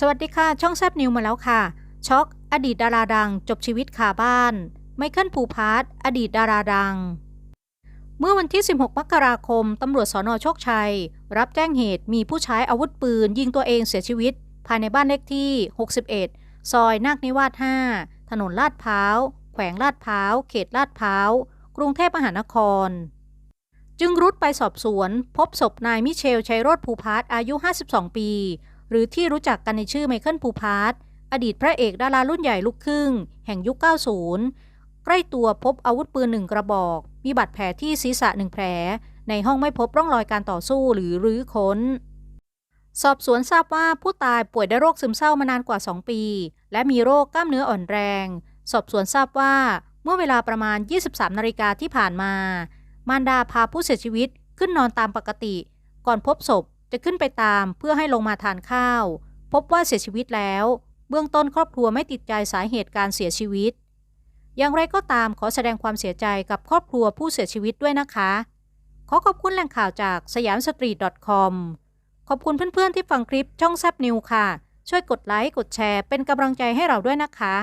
สวัสดีค่ะ ช่องแซบนิวมาแล้วค่ะ ช็อกอดีตดาราดัง จบชีวิตคาบ้าน ไมเคิลภูพาร์ทอดีตดาราดัง เมื่อวันที่ 16 มกราคม ตำรวจสอนอโชคชัย รับแจ้งเหตุมีผู้ใช้อาวุธปืน ยิงตัวเองเสียชีวิต ภายในบ้านเลขที่ 61 ซอยนาคนิวาส 5 ถนนลาดพร้าว แขวงลาดพร้าว เขตลาดพร้าว กรุงเทพมหานคร จึงรุดไปสอบสวน พบศพนายมิเชลชัยโรธภูพาร์ทอายุ 52 ปี หรือที่รู้จักกันในชื่อไมเคิลภูพาร์ทอดีตพระเอกดารารุ่นใหญ่ลูกครึ่ง แห่งยุค 90 ใกล้ตัวพบอาวุธปืนหนึ่งกระบอก มีบาดแผลที่ศีรษะหนึ่งแผล ในห้องไม่พบร่องรอยการต่อสู้หรือรื้อค้น สอบสวนทราบว่าผู้ตายป่วยด้วยโรคซึมเศร้ามานานกว่า 2 ปี และมีโรคกล้ามเนื้ออ่อนแรง สอบสวนทราบว่าเมื่อเวลาประมาณ 23 นาฬิกาที่ผ่านมา มารดาพาผู้เสียชีวิตขึ้นนอนตามปกติ ก่อนพบศพ จะขึ้นไปตามเพื่อให้ลงมาทานข้าว พบว่าเสียชีวิตแล้ว เบื้องต้นครอบครัวไม่ติดใจสาเหตุการเสียชีวิต อย่างไรก็ตามขอแสดงความเสียใจกับครอบครัวผู้เสียชีวิตด้วยนะคะ ขอขอบคุณแหล่งข่าวจากสยามสตรีท .com ขอบคุณเพื่อนๆที่ฟังคลิปช่องแซบนิวค่ะ ช่วยกดไลค์กดแชร์เป็นกำลังใจให้เราด้วยนะคะ